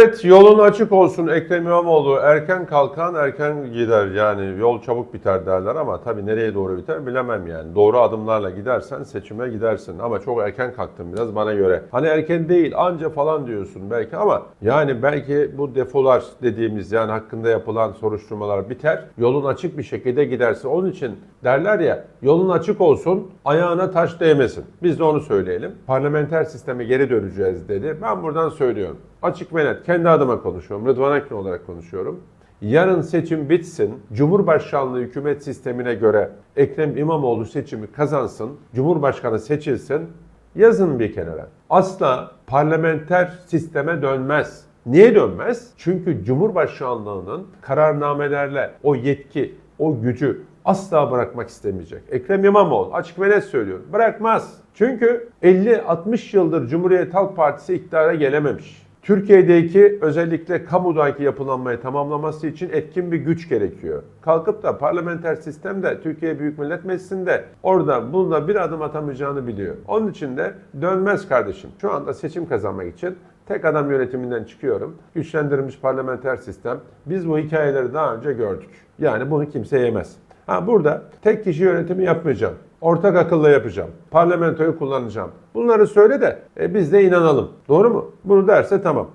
Evet yolun açık olsun Ekrem İmamoğlu erken kalkan erken gider yani yol çabuk biter derler ama tabii nereye doğru biter bilemem yani. Doğru adımlarla gidersen seçime gidersin ama çok erken kalktın biraz bana göre. Hani erken değil anca falan diyorsun belki ama yani belki bu defolar dediğimiz yani hakkında yapılan soruşturmalar biter. Yolun açık bir şekilde gidersin. Onun için derler ya yolun açık olsun ayağına taş değmesin. Biz de onu söyleyelim. Parlamenter sisteme geri döneceğiz dedi. Ben buradan söylüyorum. Açık ve net. Kendi adıma konuşuyorum. Rıdvan Akgün olarak konuşuyorum. Yarın seçim bitsin. Cumhurbaşkanlığı hükümet sistemine göre Ekrem İmamoğlu seçimi kazansın. Cumhurbaşkanı seçilsin. Yazın bir kenara. Asla parlamenter sisteme dönmez. Niye dönmez? Çünkü Cumhurbaşkanlığının kararnamelerle o yetki, o gücü asla bırakmak istemeyecek. Ekrem İmamoğlu açık ve net söylüyorum. Bırakmaz. Çünkü 50-60 yıldır Cumhuriyet Halk Partisi iktidara gelememiş. Türkiye'deki özellikle kamudaki yapılanmayı tamamlaması için etkin bir güç gerekiyor. Kalkıp da parlamenter sistemde Türkiye Büyük Millet Meclisi'nde orada bunda bir adım atamayacağını biliyor. Onun için de dönmez kardeşim. Şu anda seçim kazanmak için tek adam yönetiminden çıkıyorum. Güçlendirilmiş parlamenter sistem. Biz bu hikayeleri daha önce gördük. Yani bunu kimse yemez. Ha burada tek kişi yönetimi yapmayacağım. Ortak akılla yapacağım. Parlamentoyu kullanacağım. Bunları söyle de e, biz de inanalım. Doğru mu? Bunu derse tamam.